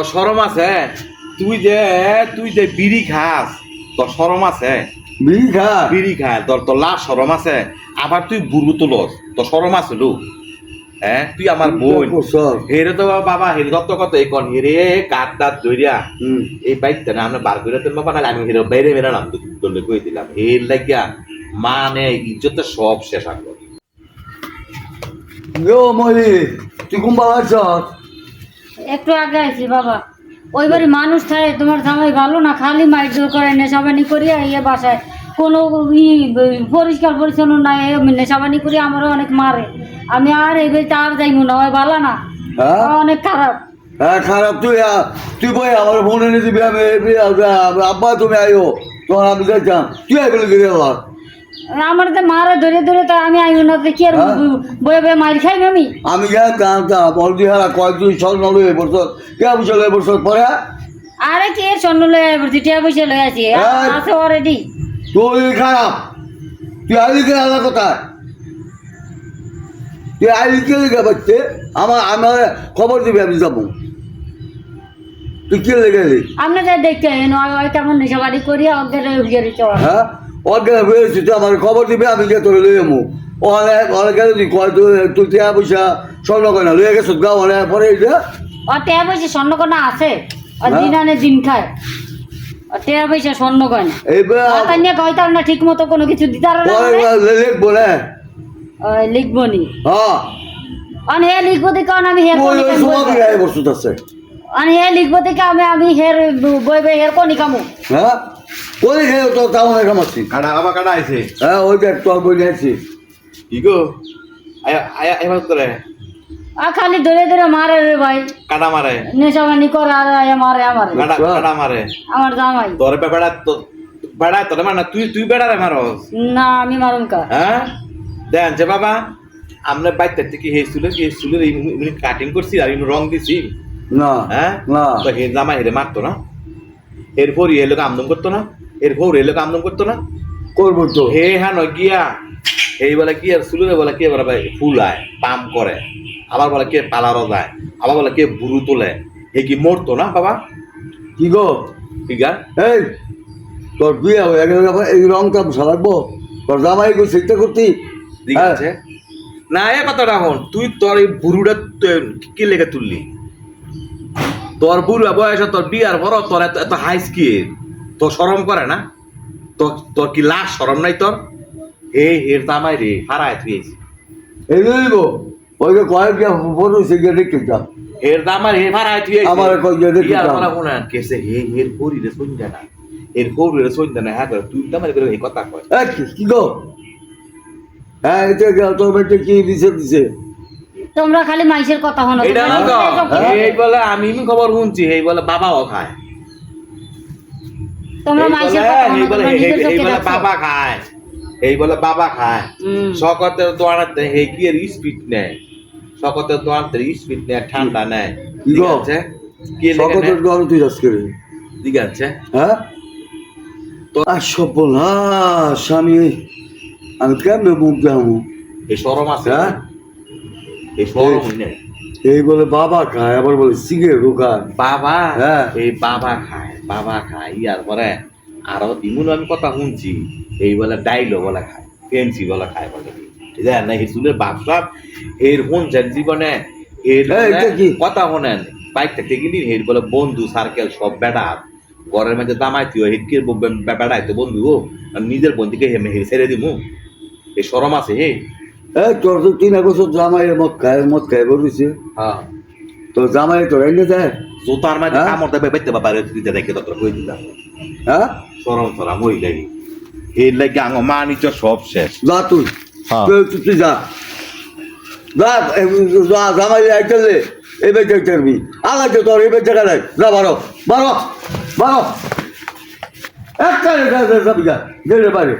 তোর সরম আছে? তুই যে তুই যে বিড়ি খাস তোর সরম আছে? বিড়ি খা বিড়ি খাস তোর তোর লাশ সরম আছে? আবার তুই বুড়ু তুলস তোর সরম আছে লো হ্যাঁ? তুই আমার বোন? হেরে তো বাবা হেরে দত্ত কত? এই কন হেরে কাঠ টাট ধরিয়া। এই বাইকটা না আমরা বার করে তো বাবা নাহলে আমি হেরে বাইরে বেরা নাম তোলে কই দিলাম। এর লাগিয়া মানে ইজ্জতের সব শেষ আগলো মলি তুই কোন বাবা আছস একটু আগে আইছি বাবা। ওই বাড়ি মানুষ থাকে তোমার জামাই ভালো না খালি মাইর জোর করে নেশাবানি করিয়া ইয়ে বাসায়। কোনো ই পরিষ্কার পরিচ্ছন্ন নাই নেশাবানি করি আমারও অনেক মারে। আমি আর এই বাড়িতে আর যাইবো না ওই ভালো না। হ্যাঁ? অনেক খারাপ। হ্যাঁ খারাপ তুই তুই বই আমার ফোন এনে দিবি আমি আব্বা তুমি আইও। তোমার আমি যাচ্ছাম তুই আই বলে আবার। আমার তো মারে ধরে ধরে তো আমি না কি আর হ্যাঁ? বয়ে বয়ে মার খাইব আমি? আমি বল দিয়ে হারা কয় তুই ছল নল এবছর কে বুঝল এবছর পরে? আরে কি স্বর্ণ লয়ে টিয়া পয়সা লয়ে আছি হ্যাঁ। আছে অলরেডি তুই খারাপ। তুই আইলি কে আলাদা কোথায়? তুই আইলি কে লেগে বাচ্চে আমার আমার খবর দিবি আমি যাব। তুই কে লেগে আপনাদের দেখতে কেমন নেশাবানি করিয়া চড়া হ্যাঁ? অজ্ঞান হয়েছি তুই আমার খবর দিবি আমি গিয়ে তোর লই ওখানে ওখানে গেলে তুই কয় তুই তুই টিয়া পয়সা স্বর্ণ কয়না লইয়া গেছিস গা ওখানে পরে এটা ও টেয়া পয়সা স্বর্ণ কন্যা আছে। দিন আনে দিন খায়। টেয়া পয়সা স্বর্ণ কন্যা এইবার নিয়ে কইতাম না ঠিক মতো কোনো কিছু দিতার না লিখব না। লিখব নি। হ্যাঁ। অন হে লিখব দেখে অন আমি তুই কোনি ওই কামু অন হে লিখব দেখে আমি আমি হের বই বই হের কোনি কামু হ্যাঁ? ওই খেয়ে তো তাও না কামাচ্ছি কাটা বাবা কাটা আইছে। হ্যাঁ ওই দেখ তোর বই নিয়েছি। কি গো? আয়া আয়া এবার করে। আ খালি ধরে ধরে মারে রে ভাই। কাটা মারে। নেশাবানি করে আর আয়া মারে আমারে কাটা কাটা মারে। আমার জামাই। তোর বেড়া তো বেড়া তোর মানে তুই তুই বেড়ারে মারস। না আমি মারুম কা। হ্যাঁ? দেন যে বাবা আমরা বাইকটা থেকে হে হে চুলের এই কাটিং করছি আর ইনু রং দিছি। না হ্যাঁ? না। তো হে জামা হেরে মারতো না। এরপর এ লোক আমদম করতো না। এরপর এ লোক আমদম করতো না। করব তো। হে হ্যাঁ গিয়া এই বলে কি আর চুলের বলে কে বলে ফুলায় পাম্প করে। আবার বলে কে পালারও যায়। আবার বলে কে বুড়ু তোলে। হে কি মরতো না বাবা? কি গো? ঠিক এই তোর বিয়ে হয়ে গেলে এই রংটা সারাবো তোর জামাই শিখতে করতি। ঠিক হ্যাঁ। আছে? না এ কথাটা হন তুই তোর এই তুই কি লেগে তুললি? তোর বুড়া বয়স তোর বিয়ার পর তোর এত এত হাই স্কিল তোর সরম করে না? তোর তোর কি লাশ সরম নাই তোর? হে হের দামাই রে হারায় তুই। এই লইব ওই যে কয়েক গিয়ে ফোন হয়েছে গিয়ে দেখতে যা। এর দামার হে হারায় তুই আমার কই যে দেখি বিয়ার দাম। পর শুনেন কেসে হে হের পরি রে সন্ধ্যা না। এর পরি রে সন্ধ্যা না হ্যাঁ করে তুই দামার করে এই কথা কয়। এই কি- কি গো? হ্যাঁ এটা গেল তোর বেটে কি দিছে দিছে? তোমরা খালি মাইসের কথা হনো এটা না তো হ্যাঁ। এই বলে আমি খবর শুনছি এই বলে বাবাও খায়। তোমরা মাইসের কথা এই হনো বলে বাবা খায়। এই বলে বাবা খায়। সকতে দোয়ানাতে হে কি এর স্পিড নেয়। সকতে দোয়ানাতে স্পিড নেয় ঠান্ডা নেয়। কি ঠিক আছে? তুই যাস করে। ঠিক আছে। হ্যাঁ? তো- আর সর্বনাশ স্বামী। আমি কেমনে মুখ এই সরম আছে। হ্যাঁ? এই বলে বাবা খায় আবার বলে সিগারেট খায় বাবা? হ্যাঁ। এই বাবা খায় বাবা খায় ইয়ার পরে আরও ইমুন আমি কথা শুনছি। এই বলে ডাইলো বলে খায় ফেন্সি বলে খায় বলে। ঠিক আছে না হিসুলের বাপসাপ এর শুনছেন জীবনে এর? কথা শোনেন বাইক থেকে গেলি এর বলে বন্ধু সার্কেল সব বেড়া ঘরের মধ্যে দামাইতি হিটকে বেড়াইতো বন্ধু নিজের বন্ধুকে হেমে হেরে ছেড়ে দিমু। এই সরম আছে হে। তোর তো তিন বছর জামাই মদ খায় মদ খায় বলছে হ্যাঁ জামাই তোর এনে দেয় জোতার হ্যাঁ? কামড় দেবে বাইতে বাবা দিতে দেখে তত কই দিলাম হ্যাঁ সরম সরম ওই লাগি এই লাগি আঙ মা নিচ সব শেষ। যা তুই। তুই যা। যা যা জামাই আইতেলে এই বেঁচে করবি আগাচ্ছে তোর এই বেঁচে গেলে যা বারো বারো বারো একটা যাবি যা গেলে বাড়ি